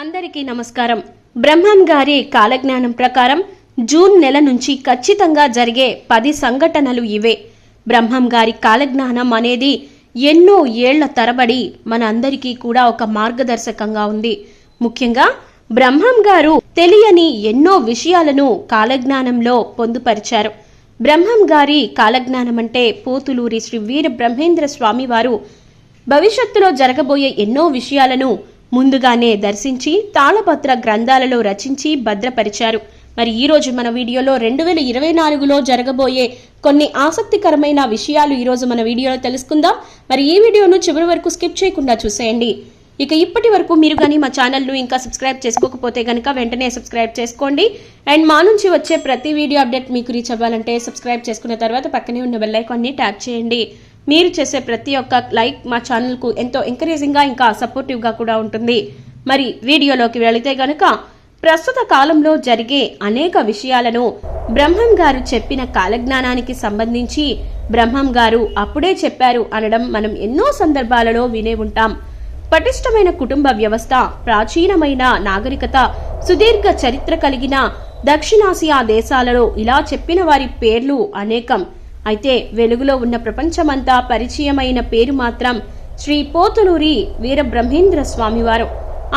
అందరికీ నమస్కారం. బ్రహ్మం గారి కాలజ్ఞానం ప్రకారం జూన్ నెల నుంచి ఖచ్చితంగా జరిగే పది సంఘటనలు ఇవే. బ్రహ్మం గారి కాలజ్ఞానం అనేది ఎన్నో ఏళ్ళ తరబడి మన అందరికీ కూడా ఒక మార్గదర్శకంగా ఉంది. ముఖ్యంగా బ్రహ్మం గారు తెలియని ఎన్నో విషయాలను కాలజ్ఞానంలో పొందుపరిచారు. బ్రహ్మం గారి కాలజ్ఞానం అంటే పోతులూరి శ్రీ వీర బ్రహ్మేంద్ర స్వామి వారు భవిష్యత్తులో జరగబోయే ఎన్నో విషయాలను ముందుగానే దర్శించి తాళపత్ర గ్రంథాలలో రచించి భద్రపరిచారు. మరి ఈ రోజు మన వీడియోలో రెండు వేల ఇరవై నాలుగులో జరగబోయే కొన్ని ఆసక్తికరమైన విషయాలు ఈరోజు మన వీడియోలో తెలుసుకుందాం. మరి ఈ వీడియోను చివరి వరకు స్కిప్ చేయకుండా చూసేయండి. ఇక ఇప్పటి వరకు మీరు కానీ మా ఛానల్ను ఇంకా సబ్స్క్రైబ్ చేసుకోకపోతే కనుక వెంటనే సబ్స్క్రైబ్ చేసుకోండి. అండ్ మా నుంచి వచ్చే ప్రతి వీడియో అప్డేట్ మీకు రీచ్ అవ్వాలంటే సబ్స్క్రైబ్ చేసుకున్న తర్వాత పక్కనే ఉన్న బెల్లైకాన్ని ట్యాప్ చేయండి. మీరు చేసే ప్రతి ఒక్క లైక్ మా ఛానల్కు ఎంతో ఎంకరేజింగ్గా ఇంకా సపోర్టివ్గా కూడా ఉంటుంది. మరి వీడియోలోకి వెళితే గనుక ప్రస్తుత కాలంలో జరిగే అనేక విషయాలను బ్రహ్మం గారు చెప్పిన కాలజ్ఞానానికి సంబంధించి బ్రహ్మం గారు అప్పుడే చెప్పారు అనడం మనం ఎన్నో సందర్భాలలో వినే ఉంటాం. పటిష్టమైన కుటుంబ వ్యవస్థ ప్రాచీనమైన నాగరికత సుదీర్ఘ చరిత్ర కలిగిన దక్షిణాసియా దేశాలలో ఇలా చెప్పిన వారి పేర్లు అనేకం. అయితే వెలుగులో ఉన్న ప్రపంచమంతా పరిచయమైన పేరు మాత్రం శ్రీ పోతులూరి వీరబ్రహ్మేంద్ర స్వామివారు.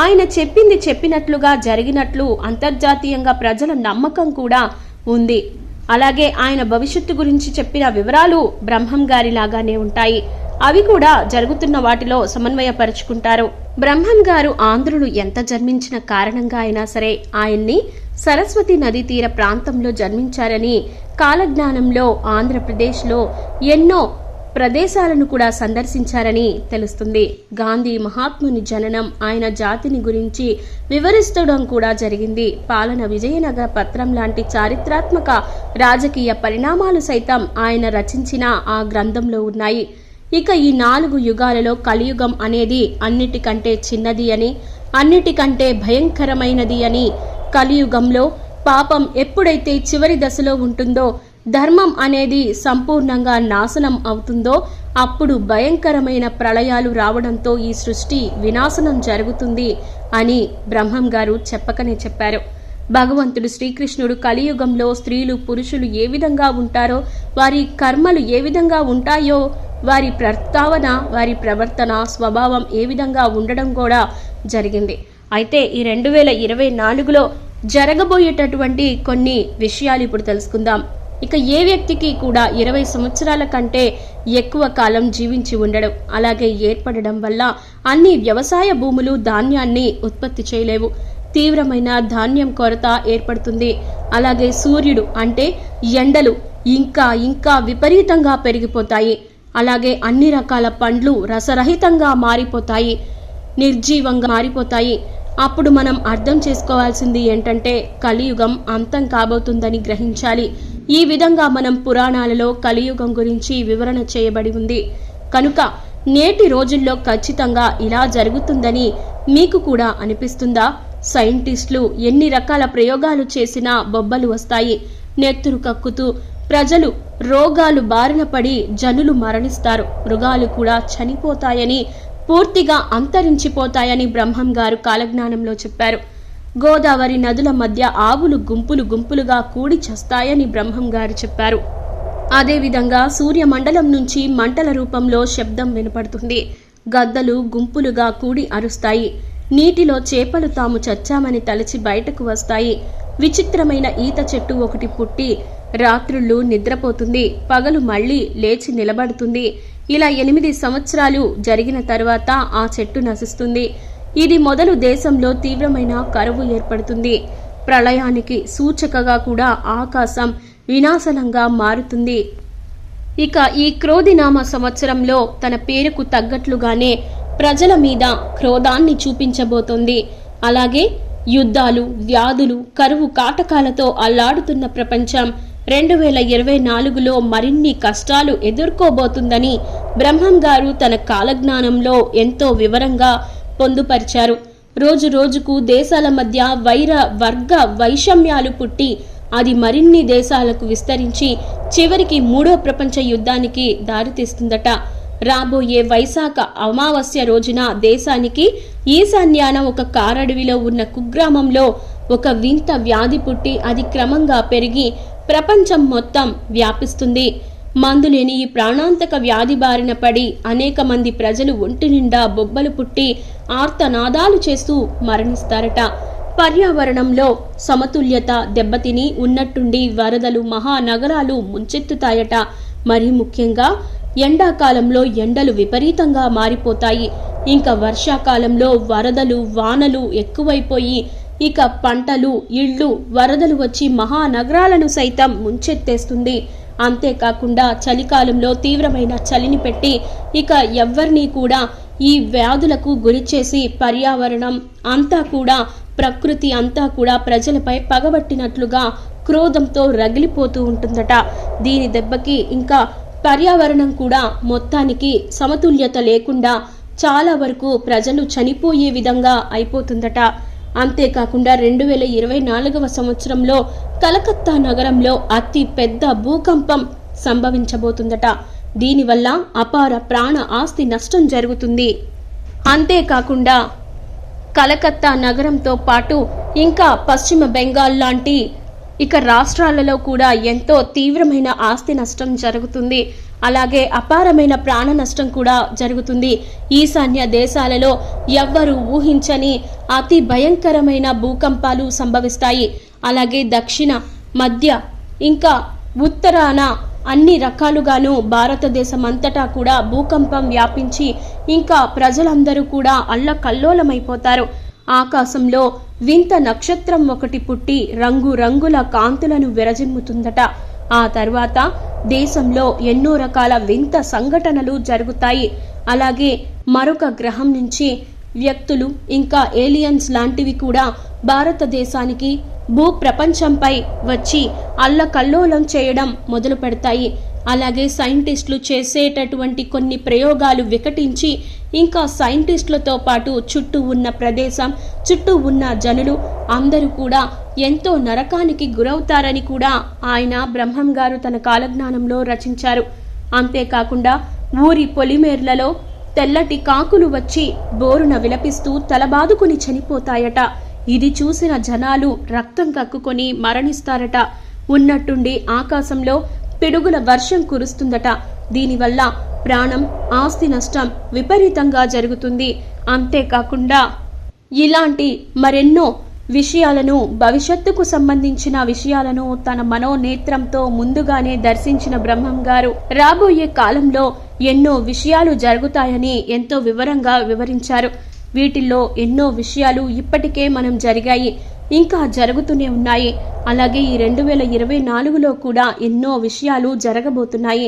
ఆయన చెప్పింది చెప్పినట్లుగా జరిగినట్లు అంతర్జాతీయంగా ప్రజల నమ్మకం కూడా ఉంది. అలాగే ఆయన భవిష్యత్తు గురించి చెప్పిన వివరాలు బ్రహ్మం గారి లాగానే ఉంటాయి. అవి కూడా జరుగుతున్న వాటిలో సమన్వయపరుచుకుంటారు. బ్రహ్మం గారు ఆంధ్రులు ఎంత జన్మించిన కారణంగా అయినా సరే ఆయన్ని సరస్వతి నదీ తీర ప్రాంతంలో జన్మించారని కాలజ్ఞానంలో ఆంధ్రప్రదేశ్లో ఎన్నో ప్రదేశాలను కూడా సందర్శించారని తెలుస్తుంది. గాంధీ మహాత్ముని జననం ఆయన జాతిని గురించి వివరిస్తడం కూడా జరిగింది. పాలన విజయనగర పత్రం లాంటి చారిత్రాత్మక రాజకీయ పరిణామాలు సైతం ఆయన రచించిన ఆ గ్రంథంలో ఉన్నాయి. ఇక ఈ నాలుగు యుగాలలో కలియుగం అనేది అన్నిటికంటే చిన్నది అని అన్నిటికంటే భయంకరమైనది అని కలియుగంలో పాపం ఎప్పుడైతే చివరి దశలో ఉంటుందో ధర్మం అనేది సంపూర్ణంగా నాశనం అవుతుందో అప్పుడు భయంకరమైన ప్రళయాలు రావడంతో ఈ సృష్టి వినాశనం జరుగుతుంది అని బ్రహ్మం గారు చెప్పకనే చెప్పారు. భగవంతుడు శ్రీకృష్ణుడు కలియుగంలో స్త్రీలు పురుషులు ఏ విధంగా ఉంటారో వారి కర్మలు ఏ విధంగా ఉంటాయో వారి ప్రస్తావన వారి ప్రవర్తన స్వభావం ఏ విధంగా ఉండడం కూడా జరిగింది. అయితే ఈ రెండు వేల ఇరవై నాలుగులో జరగబోయేటటువంటి కొన్ని విషయాలు ఇప్పుడు తెలుసుకుందాం. ఇక ఏ వ్యక్తికి కూడా ఇరవై సంవత్సరాల కంటే ఎక్కువ కాలం జీవించి ఉండడం అలాగే ఏర్పడడం వల్ల అన్ని వ్యవసాయ భూములు ధాన్యాన్ని ఉత్పత్తి చేయలేవు. తీవ్రమైన ధాన్యం కొరత ఏర్పడుతుంది. అలాగే సూర్యుడు అంటే ఎండలు ఇంకా ఇంకా విపరీతంగా పెరిగిపోతాయి. అలాగే అన్ని రకాల పండ్లు రసరహితంగా మారిపోతాయి నిర్జీవంగా మారిపోతాయి. అప్పుడు మనం అర్థం చేసుకోవాల్సింది ఏంటంటే కలియుగం అంతం కాబోతుందని గ్రహించాలి. ఈ విధంగా మనం పురాణాలలో కలియుగం గురించి వివరణ చేయబడి ఉంది. కనుక నేటి రోజుల్లో ఖచ్చితంగా ఇలా జరుగుతుందని మీకు కూడా అనిపిస్తుందా? సైంటిస్టులు ఎన్ని రకాల ప్రయోగాలు చేసినా బొబ్బలు వస్తాయి. నెత్తురు కక్కుతూ ప్రజలు రోగాలు బారిన పడి జనులు మరణిస్తారు. మృగాలు కూడా చనిపోతాయని పూర్తిగా అంతరించిపోతాయని బ్రహ్మం గారు కాలజ్ఞానంలో చెప్పారు. గోదావరి నదుల మధ్య ఆవులు గుంపులు గుంపులుగా కూడి చస్తాయని బ్రహ్మం గారు చెప్పారు. అదేవిధంగా సూర్యమండలం నుంచి మంటల రూపంలో శబ్దం వినపడుతుంది. గద్దలు గుంపులుగా కూడి అరుస్తాయి. నీటిలో చేపలు తాము చచ్చామని తలచి బయటకు వస్తాయి. విచిత్రమైన ఈత చెట్టు ఒకటి పుట్టి రాత్రుళ్ళు నిద్రపోతుంది. పగలు మళ్ళీ లేచి నిలబడుతుంది. ఇలా ఎనిమిది సంవత్సరాలు జరిగిన తర్వాత ఆ చెట్టు నశిస్తుంది. ఇది మొదలు దేశంలో తీవ్రమైన కరువు ఏర్పడుతుంది. ప్రళయానికి సూచకగా కూడా ఆకాశం వినాశనంగా మారుతుంది. ఇక ఈ క్రోధినామ సంవత్సరంలో తన పేరుకు తగ్గట్లుగానే ప్రజల మీద క్రోధాన్ని చూపించబోతోంది. అలాగే యుద్ధాలు వ్యాధులు కరువు కాటకాలతో అల్లాడుతున్న ప్రపంచం రెండు వేల ఇరవై నాలుగులో మరిన్ని కష్టాలు ఎదుర్కోబోతుందని బ్రహ్మం గారు తన కాలజ్ఞానంలో ఎంతో వివరంగా పొందుపరిచారు. రోజు రోజుకు దేశాల మధ్య వైర వర్గ వైషమ్యాలు పుట్టి అది మరిన్ని దేశాలకు విస్తరించి చివరికి మూడో ప్రపంచ యుద్ధానికి దారితీస్తుందట. రాబోయే వైశాఖ అమావాస్య రోజున దేశానికి ఈశాన్యాన ఒక కారడవిలో ఉన్న కుగ్రామంలో ఒక వింత వ్యాధి పుట్టి అది క్రమంగా పెరిగి ప్రపంచం మొత్తం వ్యాపిస్తుంది. మందులేని ఈ ప్రాణాంతక వ్యాధి బారిన పడి అనేక మంది ప్రజలు ఒంటి నిండా బొబ్బలు పుట్టి ఆర్తనాదాలు చేస్తూ మరణిస్తారట. పర్యావరణంలో సమతుల్యత దెబ్బతిని ఉన్నట్టుండి వరదలు మహానగరాలు ముంచెత్తుతాయట. మరి ముఖ్యంగా ఎండాకాలంలో ఎండలు విపరీతంగా మారిపోతాయి. ఇంకా వర్షాకాలంలో వరదలు వానలు ఎక్కువైపోయి ఇక పంటలు ఇళ్ళు వరదలు వచ్చి మహానగరాలను సైతం ముంచెత్తేస్తుంది. అంతేకాకుండా చలికాలంలో తీవ్రమైన చలిని పెట్టి ఇక ఎవ్వరినీ కూడా ఈ వ్యాధులకు గురిచేసి పర్యావరణం అంతా కూడా ప్రకృతి అంతా కూడా ప్రజలపై పగబట్టినట్లుగా క్రోధంతో రగిలిపోతూ ఉంటుందట. దీని దెబ్బకి ఇంకా పర్యావరణం కూడా మొత్తానికి సమతుల్యత లేకుండా చాలా వరకు ప్రజలు చనిపోయే విధంగా అయిపోతుందట. అంతేకాకుండా రెండు వేల ఇరవై నాలుగవ సంవత్సరంలో కలకత్తా నగరంలో అతి పెద్ద భూకంపం సంభవించబోతుందట. దీనివల్ల అపార ప్రాణ ఆస్తి నష్టం జరుగుతుంది. అంతేకాకుండా కలకత్తా నగరంతో పాటు ఇంకా పశ్చిమ బెంగాల్ లాంటి ఇక రాష్ట్రాలలో కూడా ఎంతో తీవ్రమైన ఆస్తి నష్టం జరుగుతుంది. అలాగే అపారమైన ప్రాణ నష్టం కూడా జరుగుతుంది. ఈశాన్య దేశాలలో ఎవ్వరూ ఊహించని అతి భయంకరమైన భూకంపాలు సంభవిస్తాయి. అలాగే దక్షిణ మధ్య ఇంకా ఉత్తరాన అన్ని రకాలుగాను భారతదేశం అంతటా కూడా భూకంపం వ్యాపించి ఇంకా ప్రజలందరూ కూడా అల్లకల్లోలమైపోతారు. ఆకాశంలో వింత నక్షత్రం ఒకటి పుట్టి రంగు రంగుల కాంతులను విరజిమ్ముతుందట. ఆ తర్వాత దేశంలో ఎన్నో రకాల వింత సంఘటనలు జరుగుతాయి. అలాగే మరొక గ్రహం నుంచి వ్యక్తులు ఇంకా ఏలియన్స్ లాంటివి కూడా భారతదేశానికి భూ ప్రపంచంపై వచ్చి అల్లకల్లోలం చేయడం మొదలు పెడతాయి. అలాగే సైంటిస్టులు చేసేటటువంటి కొన్ని ప్రయోగాలు వికటించి ఇంకా సైంటిస్టులతో పాటు చుట్టూ ఉన్న ప్రదేశం చుట్టూ ఉన్న జనులు అందరూ కూడా ఎంతో నరకానికి గురవుతారని కూడా ఆయన బ్రహ్మం గారు తన కాలజ్ఞానంలో రచించారు. అంతేకాకుండా ఊరి పొలిమేర్లలో తెల్లటి కాకులు వచ్చి బోరున విలపిస్తూ తలబాదుకుని చనిపోతాయట. ఇది చూసిన జనాలు రక్తం కక్కుకొని మరణిస్తారట. ఉన్నట్టుండి ఆకాశంలో పిడుగుల వర్షం కురుస్తుందట. దీనివల్ల ప్రాణం ఆస్తి నష్టం విపరీతంగా జరుగుతుంది. అంతేకాకుండా ఇలాంటి మరెన్నో విషయాలను భవిష్యత్తుకు సంబంధించిన విషయాలను తన మనోనేత్రంతో ముందుగానే దర్శించిన బ్రహ్మం గారు రాబోయే కాలంలో ఎన్నో విషయాలు జరుగుతాయని ఎంతో వివరంగా వివరించారు. వీటిల్లో ఎన్నో విషయాలు ఇప్పటికే మనం జరిగాయి ఇంకా జరుగుతూనే ఉన్నాయి. అలాగే ఈ రెండు వేల ఇరవై నాలుగులో కూడా ఎన్నో విషయాలు జరగబోతున్నాయి.